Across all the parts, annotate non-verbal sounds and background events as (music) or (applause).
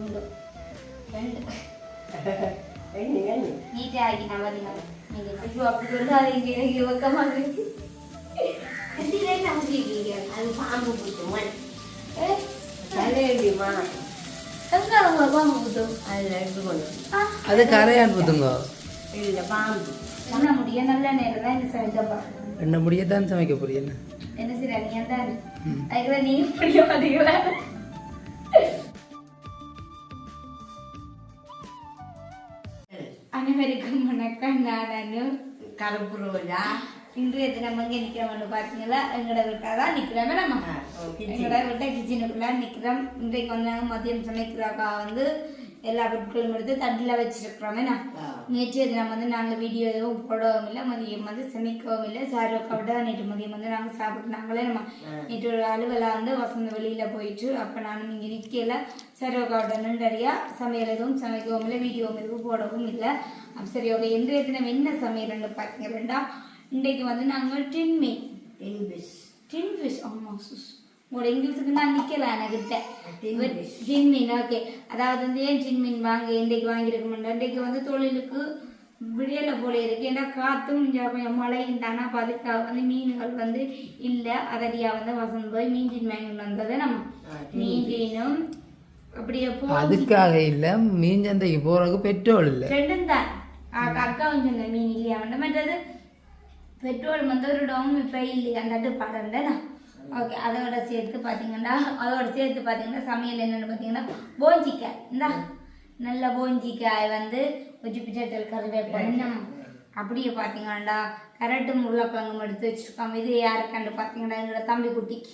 ஒன்று ரெண்டு எண்ணி எண்ணி நீட்டாக ஆகினா பார்த்தீங்கன்னா நீங்கள் ஐயோ அப்படி சொல்லாதீங்க எனக்கு வெக்கமாக இருக்கு கட்டில என்ன முடிக்கிறீங்க அது பாம்பு பிடிக்கும் தலையடிமா பாம்பு குத்தும் அதில் எடுத்து கொண்டு ஆ அது கரையான் புத்துங்க இல்லை பாம்பு பண்ண முடியும் நல்ல நேரம் தான் இந்த சமைக்கப்பா என்ன முடியத்தான் சமைக்க புரியல என்ன சரி நீ தான். அதுக்குதான் நீங்க முடிய மாட்டீங்களா நான் கருப்பு ரோஜா இன்றைய தினம் எங்க நிக்கிறோம்னு பாத்தீங்களா எங்களோட வீட்டா தான் நிக்கிறோமே நம்ம. எங்களோட வீட்டை கிச்சனுக்குள்ள நிக்கிறோம் இன்றைக்கு வந்து நாங்க மதியம் சமைக்கிறாக்கா வந்து எல்லா பொருட்களும் எடுத்து தட்டில் வச்சிருக்கிறோமே நான். நேற்றைய தினம் வந்து நாங்கள் வீடியோ எதுவும் போடவும் இல்லை மதியம் வந்து சமைக்கவும் இல்லை சாரோக்கா விட நேற்று மதியம் வந்து நாங்கள் சாப்பிட்டு நாங்களே நம்ம நேற்று ஒரு அலுவலாக வந்து வசந்த வெளியில் போயிட்டு அப்போ நானும் இங்கே நிற்கல சாரோக்கா விட நின்றறியா சமையல் எதுவும் சமைக்கவும் இல்லை வீடியோ எதுவும் போடவும் இல்லை சரி ஓகே. இன்றைய தினம் என்ன சமையல்னு பார்த்தீங்கன்னா இன்றைக்கு வந்து நாங்கள் டின் மீன் இங்கிலீஷ் டின் ஃபிஷ் ஆமாம் சுஸ் உங்களோட இங்கிலீஷுக்கு நான் நிற்கல எனக்கிட்ட. டின் மீன் ஓகே. அதாவது வந்து ஏன் டின் மீன் வாங்க இன்றைக்கு வாங்கியிருக்க இன்றைக்கு வந்து தொழிலுக்கு விடியல போல இருக்கு. ஏன்னா காற்றும் கொஞ்சம் மழையும் தானே அப்போ அதுக்காக வந்து மீன்கள் வந்து இல்லை. அதடியாக வந்து வசந்த் போய் மீன் டின் வாங்கிட்டு வந்தது நம்ம மீன் போ அதுக்காக இல்ல மீன் சந்தைக்கு போறதுக்கு பெட்ரோல் இல்ல. ரெண்டும் தான். அக்கா அக்காவும் சொன்ன மீன் இல்லையா? வந்து மற்றது பெட்ரோல் வந்து ஒரு டோம் இப்போ இல்லையா? அந்த படம் தானே? ஓகே அதோட சேர்த்து பார்த்தீங்கன்னா அதோட சேர்த்து பார்த்தீங்கன்னா சமையல் என்னென்னு பார்த்தீங்கன்னா போஞ்சிக்காய். இந்தா நல்ல போஞ்சிக்காய் வந்து கொஞ்சம் பிச்சட்டல் கருவேப்பிலை அப்படியே பார்த்தீங்கன்னாடா கரட்டும் உருளைக்கிழங்கும் எடுத்து வச்சுருக்கோம் இது யாருக்காண்டு பார்த்தீங்கன்னா எங்களோட தம்பி குட்டிக்கு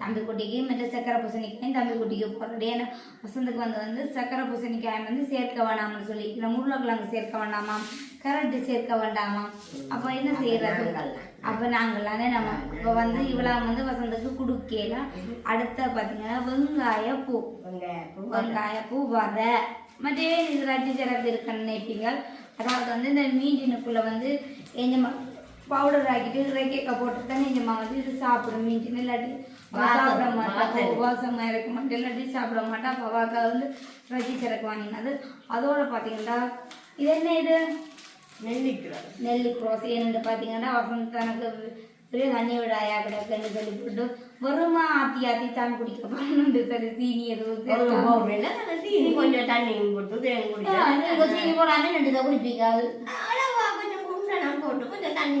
தம்பி குட்டிக்கு மற்ற சக்கரை பூசணிக்காயும் தம்பி குட்டிக்கு போடுறது. ஏன்னா வசந்துக்கு வந்து வந்து சக்கரை பூசணிக்காய் வந்து சேர்க்க வேணாம்னு நம்ம உருளைக்கிழங்கு சேர்க்க வேண்டாமா கரண்ட்டு சேர்க்க வேண்டாமா அப்போ என்ன செய்யறது? அப்போ நாங்களானே நம்ம இப்போ வந்து இவ்வளோ வந்து வசந்துக்கு கொடுக்கலாம் அடுத்த பார்த்தீங்கன்னா வெங்காய பூ. வெங்காய பூ வர. மற்றே இது ரஜி சிறப்பு இருக்குன்னு நினைப்பீங்க. அதாவது வந்து இந்த மீண்டினுக்குள்ளே வந்து எஞ்சமா பவுடர் ஆக்கிட்டு இறக்கைக்க போட்டு தான் எஞ்சமா வந்து இது சாப்பிடும் மீண்டின் இல்லாட்டி சாப்பிட மாட்டா. உபவாசமா இருக்க. மாட்டேன் இல்லாட்டி சாப்பிட மாட்டா. அப்போ அவாக்கா வந்து ரஜி சிறக்கு வாங்கினது. அதோட பார்த்தீங்கன்னா இது என்ன இது? நெல்லிக்கிறோம் நெல்லி க்ரோஸ் ஏன்னு பார்த்தீங்கன்னா வசந்த் தனக்கு பெரிய தண்ணி விடாயா கிடக்குன்னு சொல்லி போட்டு வெறுமா ஆத்தி ஆத்தி தான் குடிக்க பண்ணு சரி சீனி எதுவும் கொஞ்சம் தண்ணியும் போட்டு தேன் ஆ, குடிச்சா நீங்க சீனி போடாம ரெண்டு தான் குடிப்பீங்க அது அளவா கொஞ்சம் குண்டனம் போட்டு கொஞ்சம் தண்ணி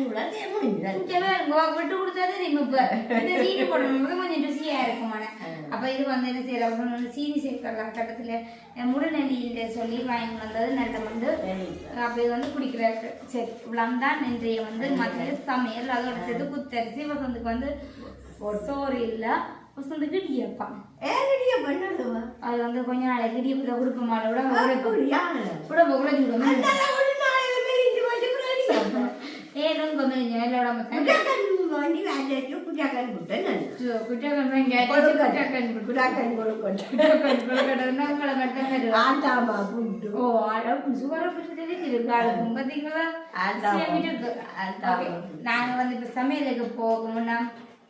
கொஞ்சமே உங்களுக்கு விட்டு கொடுத்தா தெரியும் இப்ப இந்த சீனி போடணும் கொஞ்சம் ருசியா இருக்குமான அப்ப இது வந்து என்ன செய்யற சீனி சேர்க்கிற கட்டத்துல முடுநெல்லியில சொல்லி வாங்கி வந்தது நல்ல வந்து அப்ப இது வந்து குடிக்கிறாரு சரி இவ்வளவு தான் இன்றைய வந்து மத்திய சமையல் அதோட சேர்த்து குத்தரிசி வசந்துக்கு வந்து சோறு இல்ல வசந்துக்கு இடியப்பா அது வந்து கொஞ்ச நாளைக்கு இடியப்பத்தை கொடுக்க மாட்டோம் யாரு கூட அதான். சேமிட்டு அதான். Okay. நாங்க வந்து இப்ப சமையலுக்கு போகணும்னா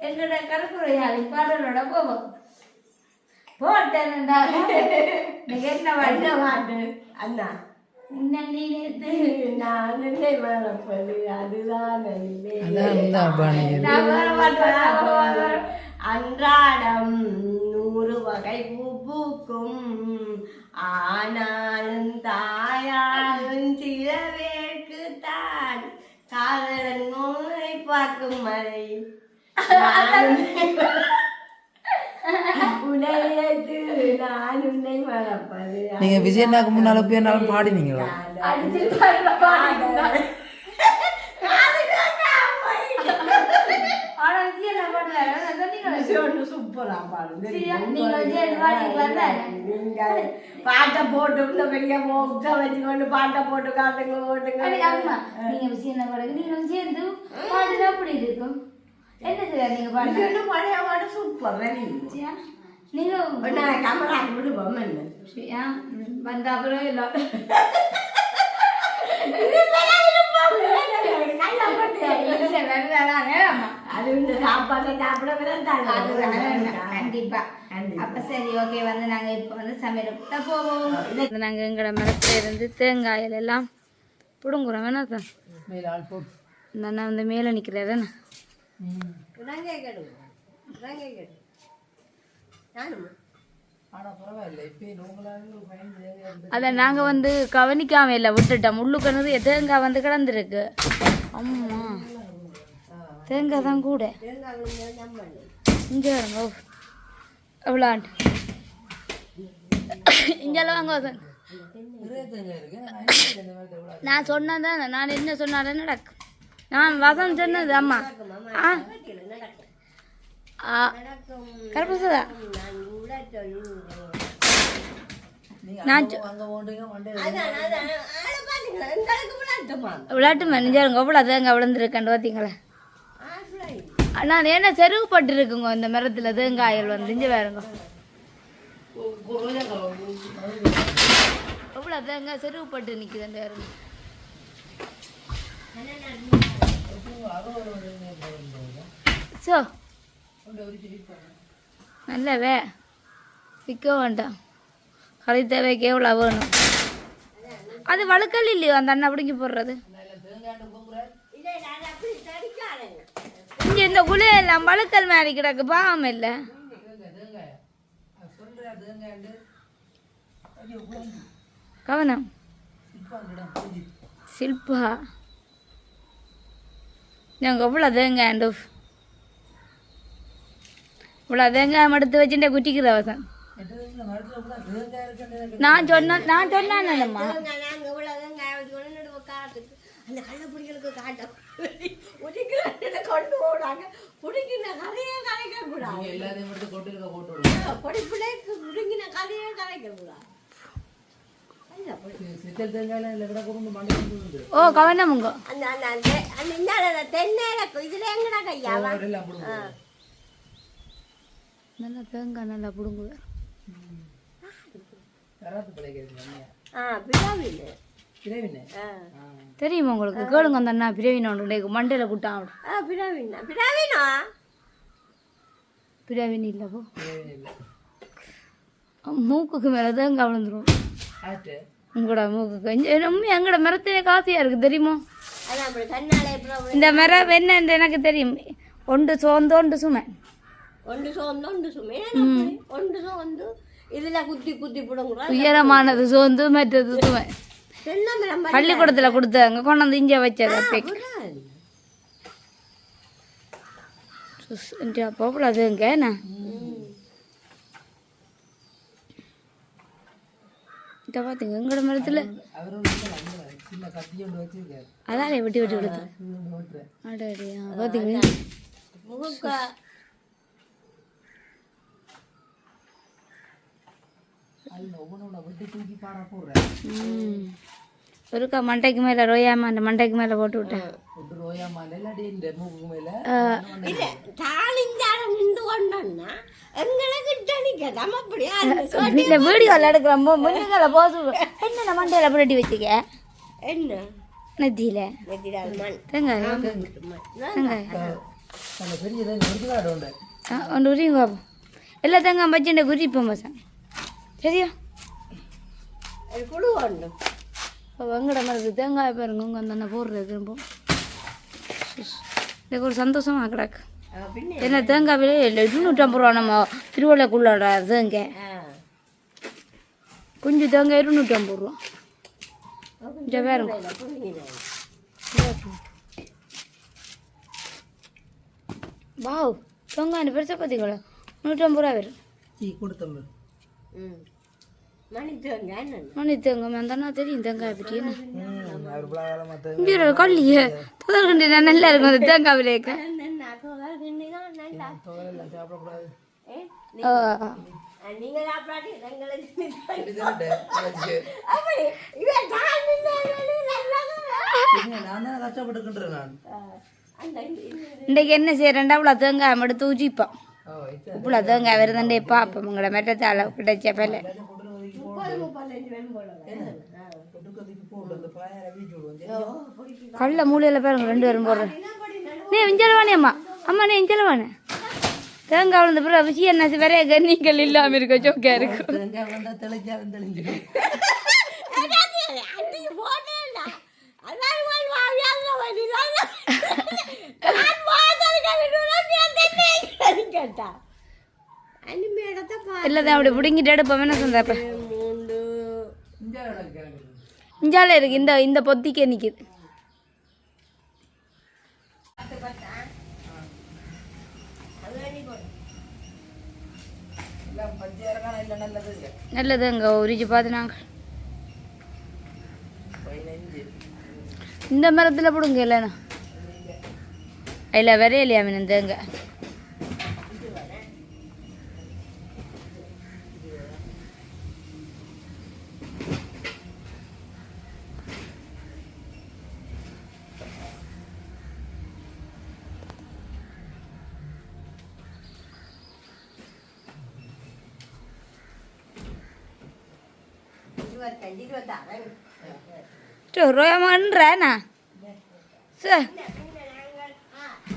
எங்களோட கருப்புரையாளின் பாடலோட போவோம் போட்டேன்டா நீங்க என்ன பாட்டு? அண்ணா அன்றாடம் நூறு வகை பூ பூக்கும். ஆனாலும் தாயாரும் சில பேருக்கு தான் காதலன் பார்க்கும் மறை (laughs) நீங்க விஜயண்ணாக்கு முன்னால போய் என்னாலும் பாடினீங்களா? பாட்டை போட்டு இந்த பெரிய மொக்க வச்சுக்கொண்டு பாட்டை போட்டு காட்டுங்க ஓட்டுங்க நீங்க விஷயம் என்ன பாடுங்க. நீங்களும் சேர்ந்து பாடுனா அப்படி இருக்கும் என்ன செய்ய நீங்க பாடுங்க இது பழைய பாட்டு சூப்பர்? நீங்க நான் கேமரா சரியா? ம், வந்த அப்புறம் இல்ல, வேற வேற வேற அம்மா. அது இந்த சாப்பாட்டை சாப்பிட கண்டிப்பா அப்ப சரி ஓகே வந்து நாங்க எங்கட மரத்துல இருந்து தேங்காயில் எல்லாம் புடுங்குறோம் வேணா அண்ணா வந்து மேல நிக்கிறாரு ம். ஆனா பரவாயில்ல. இப்பயே நோங்களாக பயந்து அதை நாங்க வந்து கவனிக்காம இல்லை விட்டுட்டோம். உள்ளுக்கு நிறைய தேங்காய் வந்து கிடந்திருக்கு. அம்மா. தேங்காய் தான் கூட. இங்கே வருங்க எவ்வளோண்டு இங்கெல்லாம் வாங்க நான் சொன்னதான் நான் என்ன சொன்னாலும் நடக்கும். நான் வசந்த் சொன்னது அம்மா. ஆ. ஆ. கருப்பசதா. நான் விளையாட்டு மேனேஜருங்க எவ்வளோ தேங்காய் விழுந்துருக்கேன் பார்த்தீங்களா நான் என்ன செருகுப்பட்டு இருக்குங்க இந்த மரத்தில் தேங்காய்கள் வந்து இங்கே வேறுங்க எவ்வளோ தேங்காய் செருகுப்பட்டு நிற்குதுன்னு வேறுங்க சோ നല്ലവേ വിൽക്കുക വേണ്ട കറി തേവയ്ക്ക് எவ்வளோ வேணும். அது வழுக்கல் இல்லையோ? அந்த அண்ணன் அப்படிங்க போடுறது. இங்கே இந்த குழு எல்லாம் வழுக்கல் மாதிரி கிடக்கு. பாவம் இல்லை. கவனம். சில்பா. ഞങ്ങൾക്ക് இவ்வளோ தேங்காய் இவ்வளோ தேங்காய் எடுத்து வச்சுட்டு குட்டிக்கிற அவசரம் எட்டு மரத்துல கூட தேங்காய் இருக்குன்னு நான் சொன்ன நான் சொன்னானம்மா அந்த கள்ளப்பிடிகளுக்கு காட்ட பிடிக்கிற கொண்டு போனாங்க பிடிக்கிற கதையே கலைக்க கூடாது நீங்க எல்லாத்தையும் எடுத்து கொட்டு இருக்க போட்டு விடுங்க பொடி பிள்ளைக்கு பிடிங்கின கதையே கலைக்க கூடாது எல்லாம் கொடுங்க நல்லா தேங்காய் நல்லா ஆ தெரியுமா உங்களுக்கு கேளுங்க அந்த அண்ணா பிரவீன் ஒன்று மண்டையில் குட்டான் பிதாவினா பிதாவினா பிரவீன் இல்லை மூக்குக்கு மேலே தேங்காய் விழுந்துரும் உங்களோட மூக்குக்கு இங்க ரொம்ப எங்களோட மரத்திலே காசியாக இருக்குது தெரியுமா? இந்த மரம் என்னன்னு எனக்கு தெரியும். ஒன்று சோர்ந்து ஒன்று சுமை. ஒன்று சோர்ந்து ஒன்று சுமே. ஒன்று சோர்ந்து இதுல குத்தி குத்தி பிடுங்குறோம் உயரமானது சோர்ந்து மற்றது சுமை. பள்ளிக்கூடத்தில் கொடுத்தாங்க கொண்டு வந்து இங்கே வச்சது அப்பைக்கு அதுங்க என்ன? இதை பார்த்துங்க. எங்களோட மரத்தில் அதானே வெட்டி வெட்டி கொடுத்து? அடையா பார்த்தீங்க. முழுக்க அது ஒவ்வொன்று விட்டு தூக்கி பாடா போடுறேன். ம். ஒருக்கா மண்டைக்கு மேலே ரோயாம அந்த மண்டைக்கு மேலே போட்டு விட்டேன். வீட்டில் வீடியோவில் எடுக்கிறோம் என்ன மண்டையில் புரட்டி வச்சுக்க? என்ன? நெத்தியில். வெட்டிடாது மண். தேங்காய். தேங்காய். அந்த பெரிய தேங்காய் எடுத்துக்காடு உண்டு. ஆ ஒன்று உரிங்க பாப்போம் எல்லா தேங்காய் பச்சை குறிப்போம் பசங்க. சரியா? குழு வெங்கட மரத்து தேங்காய் பாருங்க உங்க அந்த போடுறது திரும்ப எனக்கு ஒரு சந்தோஷமா கிடக்கு. என்ன? தேங்காய் விலை இல்லை இருநூற்றம்பது ரூபா நம்ம திருவள்ளுக்குள்ளோட தேங்காய் ஆ. குஞ்சு தேங்காய் இருநூற்றம்பது ரூபா. இந்த பாருங்க. வாவ் தேங்காய் பெருசாக பார்த்தீங்களா நூற்றம்பது ரூபா வரும் டீ கொடுத்தோம் ம். மணி தேங்க என்ன மணி தேங்காய் அந்த தெரியும். தேங்காய் பற்றி கல்லியே. தொடர்கண்டி நல்லா இருக்கும் அந்த தேங்காய் இந்த- இன்றைக்கு என்ன செய்யறேன்டா இவ்வளோ தேங்காய் ஓ இது இவ்வளோ தேங்காய் வருதுண்டே பார்ப்போம் உங்களோட மெட்டத்தால் கிடைச்ச போல கல்ல மூலையில் பாருங்க ரெண்டு பேரும் போடுறேன் நீ விஞ்சல் வாணியம்மா அம்மா நீ செலவானு தேங்காய் விழுந்த பிறகு விஷயம் என்ன வேற கண்ணிகள் இல்லாம இருக்க சோக்கா இருக்கும் இல்லதான் அப்படி பிடுங்கிட்டு எடுப்போம் என்ன சொந்தப்ப மூண்டு இந்த இடம் கிளம்பி இஞ்சால இருக்கு இந்த இந்த பொத்திக்கே நிக்குது. நல்லது அங்கே உரிச்சு பார்த்து நாங்கள் இந்த மரத்தில் போடுங்க இல்லைண்ணா இல்லை வரையிலையா மீன் இந்த ரோயமான்றேண்ணா சார்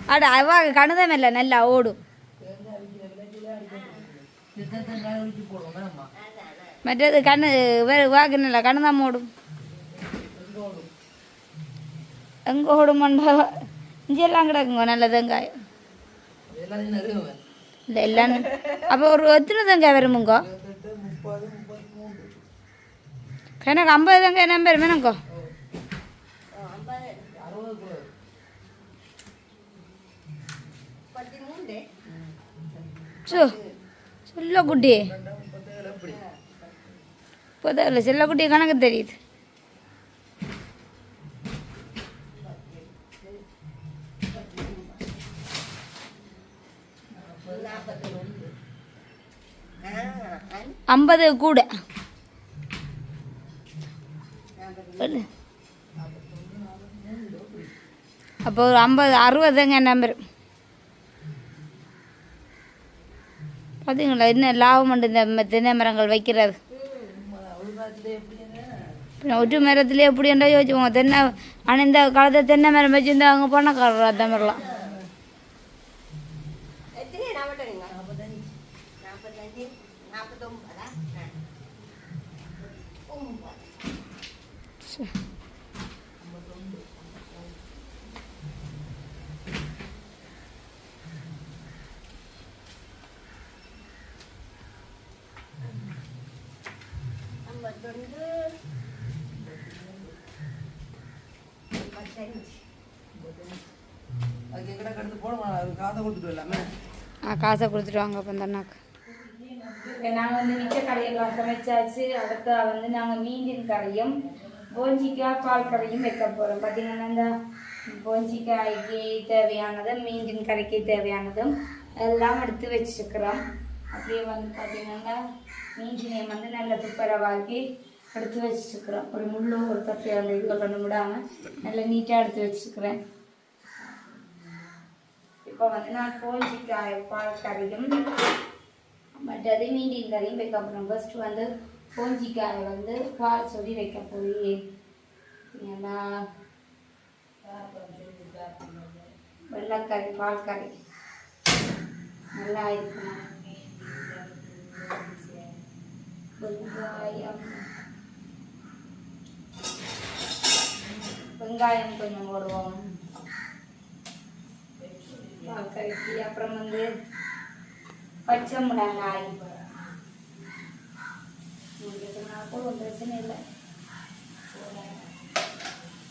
அட அவ கணுதம் இல்லை நல்லா ஓடும் மற்றது கண்ணு வேறு வாக்கு நல்லா கண்ணு தான் ஓடும் எங்கே ஓடும் மண்டா இங்கெல்லாம் கிடக்குங்க நல்ல தேங்காய் எல்லாத்தையும் நிறைய இல்லை எல்லாம் அப்போ ஒரு எத்தனை தேங்காய் வருமுங்கோ எனக்கு ஐம்பது தாங்க என்ன பேர் மேனங்கோ சொல்ல குட்டி. மூணு சோ செல்லக்குட்டி ரெண்டு கணக்கு தெரியுது. ஐம்பது கூட. சொல்லு. அப்போ ஒரு ஐம்பது அறுபதுங்க நம்பர் பார்த்தீங்களா என்ன லாபம் உண்டு இந்த தென்னை மரங்கள் வைக்கிறது? ஒற்று ஒட்டு மரத்துலேயே எப்படி இருந்தால் தென்னை ஆனால் இந்த காலத்தில் தென்னை மரம் வச்சுருந்தா அவங்க பணக்காரர் அந்த மாதிரிலாம் எத்தனை? நாற்பத்தஞ்சு? நாற்பத்தொம்பதா? ஐம்பத்தொன்று ஐம்பத்தஞ்சு அதுக்கு எங்கடா கடந்து போடுவோம் அது காதை கொடுத்துட்டு எல்லாமே ஆ காசை கொடுத்துட்டு வாங்க அப்போ அந்த நாங்கள் வந்து மிச்ச கடையெல்லாம் சமைச்சாச்சு அடுத்த வந்து நாங்கள் மீனின் கடையும் போஞ்சிக்காய் பால் கறியும் வைக்க போகிறோம் பார்த்தீங்கன்னா இந்த போஞ்சிக்காய்க்கு தேவையானதும் மீன்டின் கறிக்கு தேவையானதும் எல்லாம் எடுத்து வச்சுருக்கிறோம் அப்படியே வந்து பார்த்தீங்கன்னா மீஞ்சினை வந்து நல்ல துப்பரவாக்கி எடுத்து வச்சுருக்குறோம் ஒரு முள்ளு ஒரு தப்பி அந்த இதுகள் கொண்டு விடாமல் நல்லா நீட்டாக எடுத்து வச்சுருக்குறேன் இப்போ வந்து நான் போஞ்சிக்காய் பால் கறியும் மற்றது மீன்டின் கறியும் வைக்க போகிறோம் ஃபஸ்ட்டு வந்து போஞ்சிக்காய் வந்து பால் சொல்லி வைக்க போய். ஏன்னா வெள்ளைக்கறி பால் கறி நல்லா இருக்கணும். வெங்காயம். வெங்காயம் கொஞ்சம் போடுவோம். பால் கறிக்கு அப்புறம் வந்து பச்சை மிளகாய். உங்களுக்கு நான் போடுவோம் பிரச்சனை இல்லை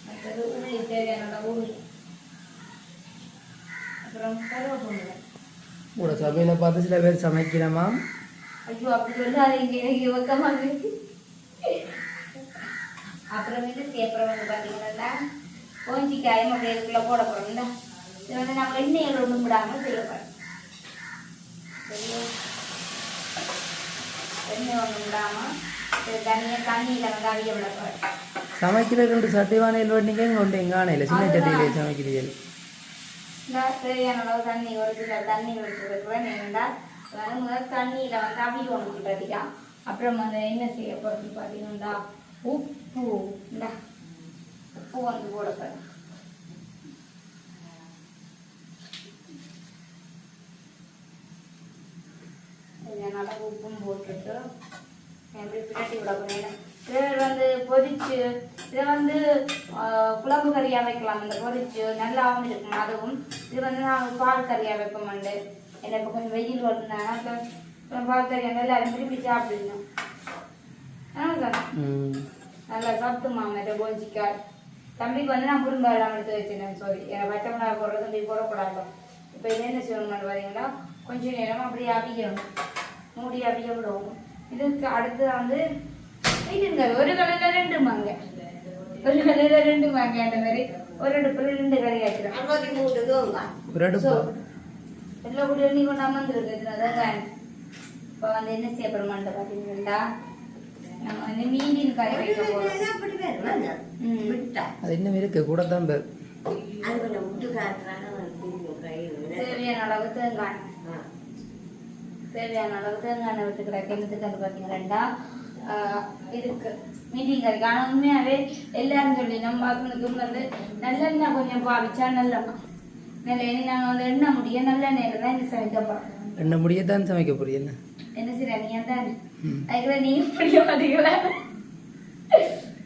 மற்றது உள்ளி தேவையான உள்ளி அப்புறம் கருவேப்பிலை உங்களோட சபையில் பார்த்து சில பேர் சமைக்கிறோமா ஐயோ அப்படி சொல்லாதீங்க எனக்கு வெக்கமாக இருக்கு அப்புறம் வந்து பார்த்தீங்கன்னா கோஞ்சிக்காயும் அப்படியே இதுக்குள்ள போட போகிறோம்ல இது வந்து நம்ம எண்ணெயில் ஒன்றும் விடாமல் செய்ய போகிறோம் எண்ணெய் ஒன்றும் விடாமல் தனியாக தண்ணியில் வந்து அவிய விட போகிறோம் சமைக்கிற ரெண்டு சட்டி வானையில் வண்டிங்க கொண்டு எங்க சின்ன சட்டியிலே சமைக்கிறீர்கள். அளவு தண்ணி ஒரு சில தண்ணி வச்சுருக்கிறேன் ஏன்னா வந்து முதல் தண்ணியில் வந்து அவியணும் கிட்டதிக்கா அப்புறம் வந்து என்ன செய்ய போகிறது பார்த்தீங்கன்னா உப்பு இந்த உப்பு வந்து போட போகிறேன் அளவு உப்பும் போட்டுட்டு எப்படி பிரட்டி விட போறேன் இதை வந்து பொரிச்சு இதை வந்து குழம்பு கறியாக வைக்கலாம். இந்த பொரிச்சு நல்லாவும் இருக்கும் அதுவும். இது வந்து நான் பால் கறியாக மாட்டேன் என்ன இப்போ கொஞ்சம் வெயில் வருதுனால இப்போ பால் கறியாக நல்லா விரும்பி சாப்பிடணும் நல்லா சாப்பிட்டு மாமா போஞ்சிக்காய் தம்பிக்கு வந்து நான் குறும்பு எல்லாம் எடுத்து வச்சிருந்தேன் சாரி பச்சை மிளகாய் போடுறது தம்பி போடக்கூடாது. இப்போ இது என்ன செய்யணும்னு பார்த்தீங்கன்னா கொஞ்ச நேரம் அப்படியே அவிக்கணும் மூடி அவிக்க விடுவோம் இதுக்கு அடுத்து வந்து ஒரு கடையில் ரெண்டு மாங்க. ஒரு கடையில் ரெண்டு மாங்க அந்த மாதிரி. ஒரு அடுப்பில் ரெண்டு கறி ஆச்சுடும் ஒரு அடுப்பு எல்லா கூட நீ கொண்டு அமர்ந்துருக்கு அதான் இப்போ வந்து என்ன செய்ய போகிறோமான்ட்டு பார்த்தீங்கன்னா நம்ம வந்து மீனின் கறி வைக்க போகிறோம் அது இன்னும் இருக்கு. கூட தான் பேர் தேவையான அளவு தேங்காய். தேவையான அளவு தேங்காய் எண்ணெய் விட்டு கிடக்கு. என்னத்துக்கு அது பார்த்தீங்கன்னா ஆஹ், இதுக்கு மீட்டிங் கறிக்கு ஆனால் உண்மையாகவே எல்லாரும் சொல்லி நம்ம பசங்களுக்கு வந்து நல்லெண்ணெய் கொஞ்சம் பாவிச்சா நல்ல எண்ணெய் நாங்கள் வந்து எண்ணெய் முடிய நல்லெண்ணெயில் தான் இந்த சமைக்க போகிறோம் என்ன முடியத்தான் சமைக்க போறீங்க என்ன? என்ன செய்யற நீ? தானே. அதுக்குள்ள நீ முடிய மாட்டீங்களா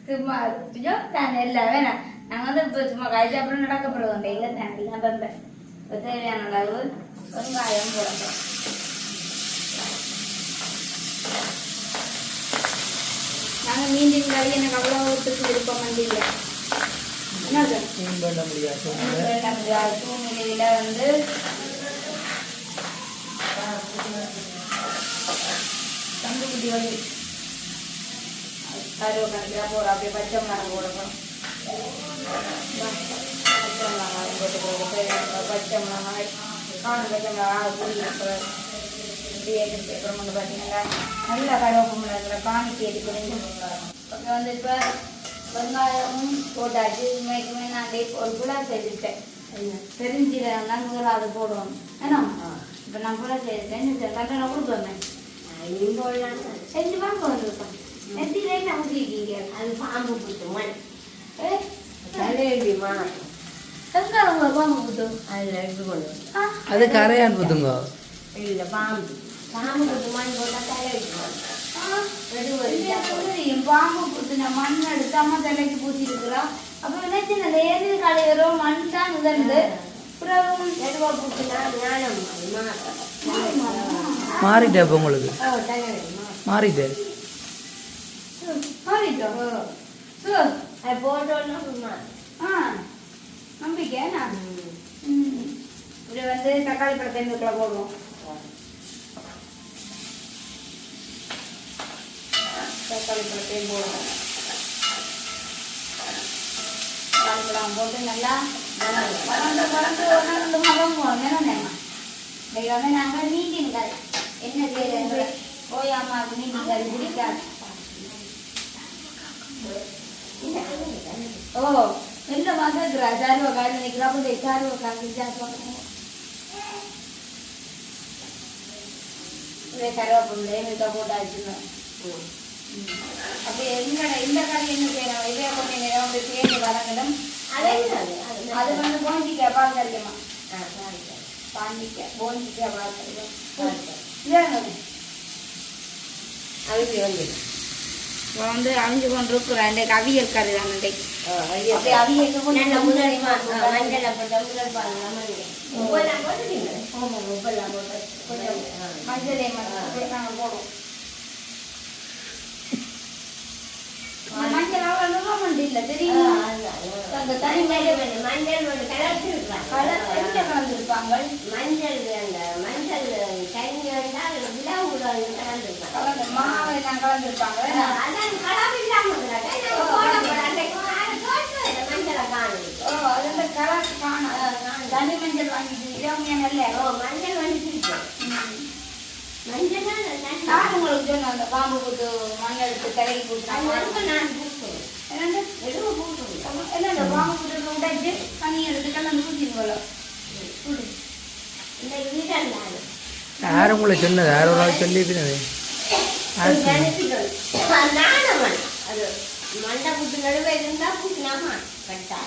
சும்மா ஐயோ தானே இல்லை வேணாம் நாங்கள் வந்து இப்போ சும்மா காய்ச்சி அப்புறம் நடக்க போகிறோம் இல்லை தாண்டி நான் இப்போ தேவையான அளவு வெங்காயம் போடுறோம் நாங்கள் மீண்டின் கறி எனக்கு அவ்வளோ ஒருத்தருக்கு விருப்பம் வந்து இல்லை என்ன சார் மீன் பண்ண முடியாது சூழ்நிலையில் சூழ்நிலையில வந்து கண்டுபிடி வந்து கருவை கணக்கில் போகிற அப்படியே பச்சை மரம் போடணும். பச்சை மிளகாய் போட்டு போடுறது பச்சை மிளகாய் காணும் பச்சை மிளகாய் புளி இப்படியே அப்புறம் வந்து பார்த்தீங்கன்னா நல்ல கருவேப்பு மிளகாய் காணிக்கு எடுக்கணும் அப்புறம் வந்து இப்போ வெங்காயமும் போட்டாச்சு. இதுமைக்குமே நான் ஒரு புலா செய்துட்டேன் தெரிஞ்சிடம் தான் முதலாவது போடுவோம் ஏன்னா இப்போ நான் புலா செய்துட்டேன் கட்டணம் கொடுப்பேன் செஞ்சு வாங்க வந்துருக்கோம் என்ன ஊற்றிருக்கீங்க அது பாம்பு மண் ஏ தலையடி மானம் எங்கே உங்க பாம்பு புட்டு அதில் எடுத்து கொண்டு வந்து. ஆ. அது கரையான் புத்துங்க இல்லை பாம்பு. பாம்பு மண் போட்டால் தலையடி மானம் தெரியும் பாம்பு புத்துன மண் எடுத்து அம்மா தலைக்கு பூசி இருக்கிறோம் அப்போ நினைச்சு அந்த ஏரியில் கலையிறோம் மண் தான் முதல்ந்து அப்புறம் நெடுவா புட்டுனா ஞானம் மாறிட்டே அப்போ உங்களுக்கு? மாறிட்டே. மாறிட்டோம் போட்டோன்னா சும்மா ஆ நம்பிக்கை நான். இப்படி வந்து தக்காளி பழத்தை இதுக்குள்ள போடுவோம். தக்காளி பழத்தையும் போடுவோம் தக்காளி பழம் போட்டு நல்லா வளர்ந்து வளர்ந்து வளர்ந்து மரம் போகணும் என்ன இன்னைக்கு வந்து நாங்கள் மீட்டிங் கறி. என்ன செய்யறது ஓயாமாவுக்கு மீட்டிங் கறி பிடிக்காது. ஓ என்ன மாதம் இருக்கிறா சாருவா காலையில் நிற்கிறா போது சாருவா காலையில் ஜாஸ்தி இதே கருவேப்பிலை மிக போட்டாச்சுன்னு அப்படி எங்கட இந்த கறி என்ன செய்யணும் இதே கொஞ்சம் நேரம் அப்படி சேர்ந்து வதங்கணும் அது வந்து போஞ்சிக்காய் பால் கறிக்கமா. பாஞ்சிக்காய் பால் வந்து இப்போ வந்து கொண்டு இருக்கிறேன். இந்த அவியல் கறி தான் இன்றைக்கு அவியலுக்கு முன்னாடி மஞ்சளை போட்டு முதல் பாருங்க மஞ்சள். உப்பெல்லாம் உப்பெல்லாம் போட்டு. மஞ்சளை. போடுவோம் இந்த மஞ்சள் அவ்வளோ நுகமண்டு இல்லை தெரியுமா தனி மஞ்சள் வேணும், மஞ்சள் வேணும், கலர்ச்சி இருக்கலாம். கலர் என்ன கலந்துருப்பாங்க மஞ்சள் அந்த மஞ்சள் தண்ணி வந்தால் விழாவுல கலந்துருக்கலாம் கலந்து மாவை எல்லாம் கலந்துருப்பாங்க அதான் கலர் இல்லாம இருக்கிறாங்க. நாங்க போடக்கூடாது. அன்னைக்கு ஆறு தோசை இல்லை, மஞ்சளை காணுது. ஓ அது அந்த கலர் காணும் தனி மஞ்சள் வாங்கிட்டு இளமையா நல்ல ஓ, மஞ்சள் பிடிக்கும். மஞ்சள். நான் உங்களுக்கு அந்த பாம்பு போட்டு நான் யார் உங்களை சொன்னது யார் ஒரு ஆள் சொல்லியிருக்கிறது யார் சொன்னது? நினைச்சுக்கள். அது நாணவன். அது மண்டை புட்டு நடுவே இருந்தா புட்டுனாமா கட்டா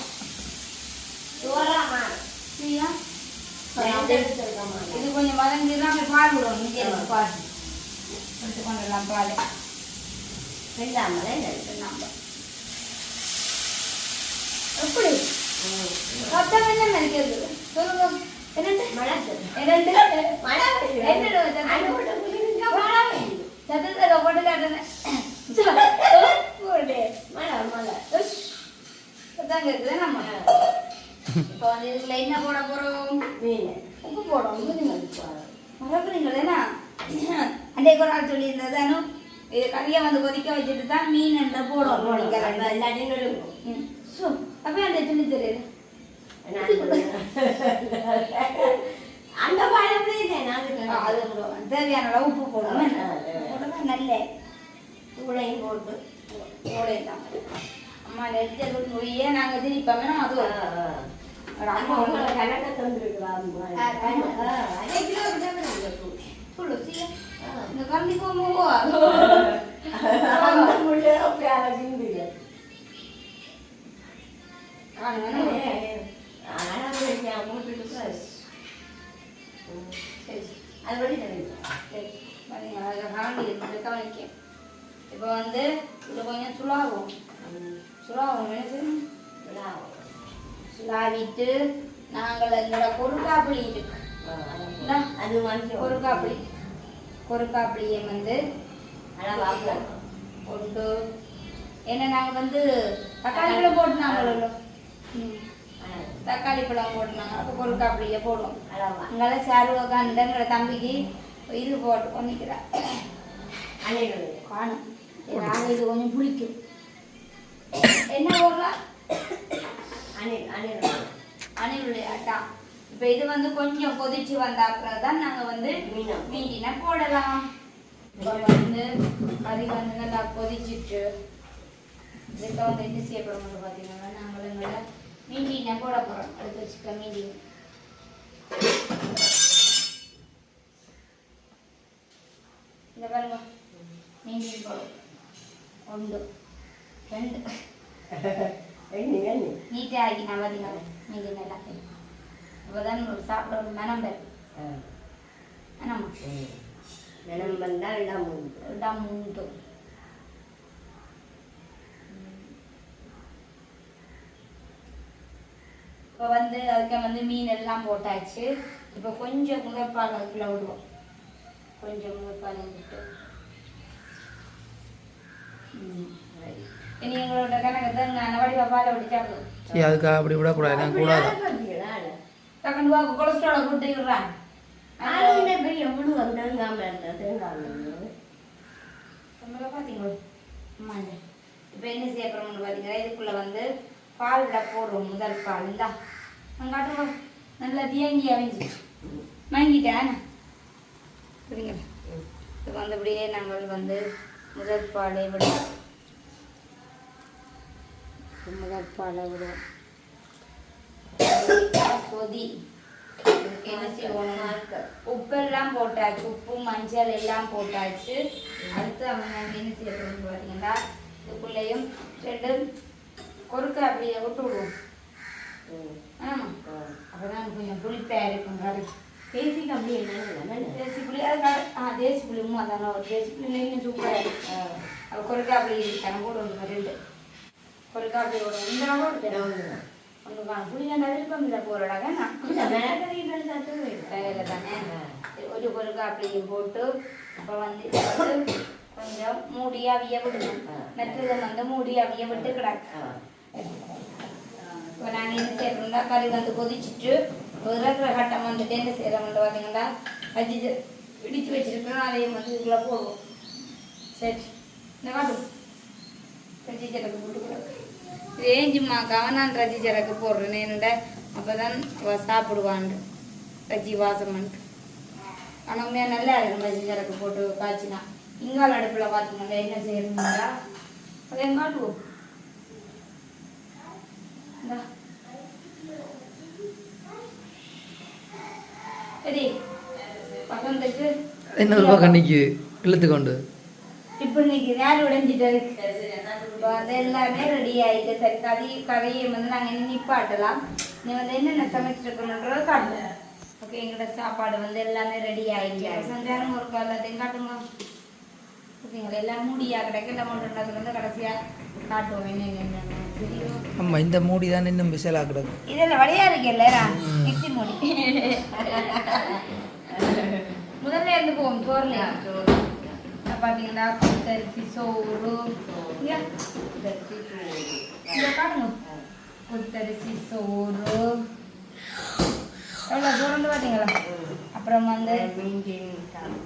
சோறா மாறும் சரியா ரெண்டு எடுத்துருக்க மாட்டேன் இது கொஞ்சம் வதங்கிதான் போய் பால் விடணும் இங்கே இருக்கு பால் எடுத்து கொண்டுடலாம் பால் ரெண்டாமலே நம்ம எப்படி சத்தம் கொஞ்சம் இருக்கிறது சொல்லுங்க. என்னண்டு என்னண்டு. என்னடு. சத்தத்தை போட்டு காட்டுறேன். இப்போ வந்து இதுல என்ன போட போறோம்? மீன். உப்பு போடும் மறக்குறீங்களேண்ணா அன்றைக்கு ஒரு நாள் சொல்லியிருந்தது அனு இது கறியை வந்து கொதிக்க வச்சுட்டு தான் மீன் என்ற போடும் இல்லாட்டி அப்ப அந்த துணி தெரியுது அந்த பழம் அது. தேவையான அளவு உப்பு தேவையான. போட்டா நல்ல தூளையும் போட்டு போடலாம் அம்மா நெரிச்சல் மொழியே நாங்க திரிப்போமே நம்ம அது கணக்க தந்துருக்குறாங்க. இந்த கம்பி இருந்து கவனிக்க இப்போ வந்து இது கொஞ்சம் சுலாவும் ம். சுலாவும் சுலாவிட்டு நாங்கள் எங்களோட கொருக்காப்பிளி இருக்கு அது வந்து கொருக்காப்பிளி பொறுக்காப்பிளியை வந்து அளவா போட்டு ஏன்னா நாங்கள் வந்து தக்காளி போட்டு நாங்கள் தக்காளி பழம் போட்டுனாங்க அப்போ கொருக்காப்பிளியை போடுவோம் அளவா. அங்கே சாருவகாண்ட எங்களோட தம்பிக்கு இது போட்டு அணிகள். காணும். நாங்கள் இது கொஞ்சம் புளிக்கும் என்ன போடலாம் அணில், அணில். அணிலுடைய ஆட்டா. இப்போ இது வந்து கொஞ்சம் கொதிச்சு வந்த அப்புறம் தான் நாங்கள் வந்து மீனம். மீண்டின போடலாம். இப்போ வந்து கறி வந்து நல்லா கொதிச்சிட்டு இதுக்கு வந்து என்ன செய்ய போகிறோம்னு பார்த்தீங்கன்னா நாங்கள் எங்களை மீண்டின போட போகிறோம் அடுத்து வச்சுக்க மீண்டி இந்த பாருங்க. மீண்டி போடும் ஒன்று. ரெண்டு. நீட்டாக ஆகி நான் பார்த்தீங்களா மீண்டி நல்லா அப்போதான் சாப்பிட ஒரு மனம் பெறும் ஆ. ஆனாம்மா ம். மனம் வந்தா இடம் உண்டு. இடம் உண்டு. இப்போ வந்து அதுக்கு வந்து மீன் எல்லாம் போட்டாச்சு. இப்போ கொஞ்சம் முதற்பால் அதுக்குள்ள விடுவோம். கொஞ்சம் முதற்பால் விட்டு. இனி எங்களோட கணக்கு தான். நான் வடிவா பாலை விட்டு சாப்பிடுவோம் சரி அதுக்காக அப்படி விடக்கூடாது. நான் பார்த்தீங்களா? டக்குனு வா கொலஸ்ட்ராலை கூட்டி விடுறான் ஆளு என்ன பெரிய முழு வந்தாங்க தேங்காய் நம்மள பார்த்தீங்களோ ஆமாங்க இப்போ என்ன செய்ய போகிறோம்னு பார்த்தீங்கன்னா இதுக்குள்ளே வந்து பாலில் போடுவோம் முதல் பால். இந்தா அங்காட்டு நல்லா தேங்கி அவிஞ்சு. வாங்கிட்டேன் புரியுங்க இது வந்து அப்படியே நாங்கள் வந்து முதல் பாலை விடுவோம். முதல் பாலை விடுவோம். கொதி. என்ன செய்வோம்னா உப்பெல்லாம் போட்டாச்சு. உப்பு மஞ்சள் எல்லாம் போட்டாச்சு. அடுத்து அவங்க நாங்கள் என்ன செய்ய பார்த்தீங்கன்னா பார்த்தீங்கன்னா இதுக்குள்ளேயும் ரெண்டு கொறுக்க அப்படியே விட்டு விடுவோம். ஆமாம் அப்போ தான் கொஞ்சம் புளிப்பாக இருக்கும் கறி பேசிக்கு அப்படி என்ன தேசி புளி அது ஆ தேசி புளி உமா தானே ஒரு தேசி புளி. இன்னும் சூப்பராக இருக்கும் அது கொறுக்கா அப்படி கணக்கு கூட ஒன்று ரெண்டு கொறுக்கா அப்படி ஒரு இந்த நாள் ஒன்று ஒன்று புளி நான் விருப்பம் இல்லை. போகிறடாக நான் தானே. ஒரு கொழுக்கா அப்படியும் போட்டு இப்போ வந்து கொஞ்சம் மூடி அவிய விடணும் மற்றதை வந்து மூடி அவிய விட்டு கிடக்கு இப்போ நாங்கள் என்ன செய்யறோம்னா கறி வந்து கொதிச்சுட்டு இறக்குற கட்டம் வந்துட்டு என்ன செய்யறோம்னு பார்த்தீங்கன்னா அஜி பிடிச்சு வச்சிருக்கோம் அதையும் வந்து இதுக்குள்ள போடுவோம். சரி. இந்த காட்டும் ரஜி ஜரக்கு போட்டு கிடக்கு ரேஞ்சுமா கவனான் ரஜி ஜரக்கு போடுறேன் என்னடா. அப்போ தான் சாப்பிடுவான் ரஜி வாசம் பண்ணிட்டு ஆனால் உண்மையாக நல்லா இருக்கும் ரஜி சரக்கு போட்டு காய்ச்சினா. இங்கால் அடுப்பில் பார்த்தீங்கன்னா என்ன செய்யணுங்களா அதை எங்காட்டுவோம் இன்னொரு பக்கம் நிற்கிது இழுத்து கொண்டு. இப்போ இன்னைக்கு நேரம் உடைஞ்சிட்டு இப்போ வந்து எல்லாமே ரெடி ஆயிட்டு சரி கறி கறியை வந்து நாங்கள் இன்னும் நிப்பாட்டலாம். நீ வந்து என்னென்ன சமைச்சிருக்கணுன்றத காட்டுவோம் ஓகே எங்களோட சாப்பாடு வந்து எல்லாமே ரெடி ஆயிடுச்சு சந்தானம் ஒரு காலத்தையும் காட்டுங்க. பார்த்தீங்களா எல்லாம் மூடியா கிடக்கு எல்லாம் ஒன்று வந்து கடைசியாக காட்டுவோம் என்ன என்னென்ன. தெரியும் ஆமா இந்த மூடி தான் இன்னும் ஸ்பெஷலாக கிடக்கு இதில் வழியா இருக்குல்ல மிக்ஸி மூடி. முதல்ல இருந்து போவோம் சோறுல. பார்த்தீங்கன்னா புத்தரிசி சோறு. புத்தரிசி சோறு. எவ்வளோ சோறு வந்து பார்த்தீங்களா அப்புறம் வந்து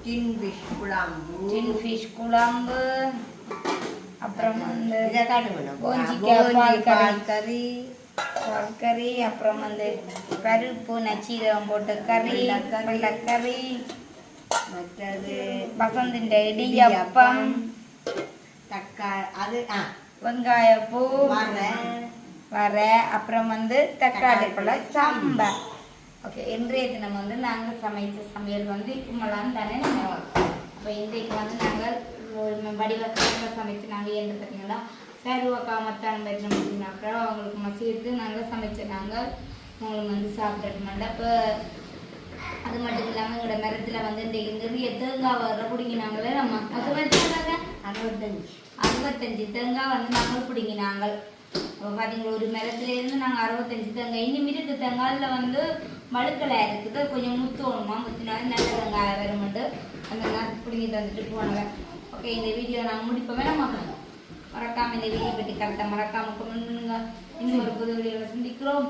டின் ஃபிஷ் குழம்பு. சின் ஃபிஷ் குழம்பு. அப்புறம் கோஞ்சிக்காய் பால் கறி. பால் கறி கறி அப்புறம் வந்து பருப்பு நச்சீரகம் போட்ட கறி வெள்ளக்கறி. மற்றது வசந்திൻ്റെ இடியப்பம் தக்காளி அது ஆ. வெங்காயப்பூ வர. அப்புறம் வந்து தக்காளி பழ சாம்பார். ஓகே இன்றைய தினம் வந்து நாங்கள் சமைச்ச சமையல் வந்து கும்மலாம் தானே அப்போ இன்றைக்கு வந்து நாங்கள் ஒரு வடிவக்காக சமைச்சு நாங்கள் என்ன பார்த்தீங்கன்னா சேருவக்கா மத்தான் பற்றினாக்கா அவங்களுக்கு மசித்து நாங்கள் சமைச்ச நாங்கள் அவங்களுக்கு வந்து சாப்பிட்டுட்டு அப்போ அது மட்டும் இல்லாமல் எங்களோட மரத்தில் வந்து இன்றைக்கு நிறைய தேங்காய் வர பிடிங்கினாங்களே நம்ம அது மட்டும் அறுபத்தஞ்சு. அறுபத்தஞ்சு தேங்காய் வந்து நாங்கள் பிடுங்கினாங்கள் அப்போ பார்த்தீங்களா ஒரு மரத்துலேருந்து நாங்கள் அறுபத்தஞ்சு தேங்காய். இன்னும் இருக்கு தேங்காயில் வந்து மழுக்கலை இருக்குது கொஞ்சம் முத்தோணுமா முத்தினாலும் நல்ல தேங்காய் வரும்ட்டு அந்த நேரத்தை பிடுங்கிட்டு வந்துட்டு போனவன். ஓகே இந்த வீடியோ நாங்கள் முடிப்போமே நம்ம மறக்காம இந்த வீடியோ பற்றி கரெக்டாக மறக்காம கொண்டு இன்னும் ஒரு புது வீடியோவில் சந்திக்கிறோம்.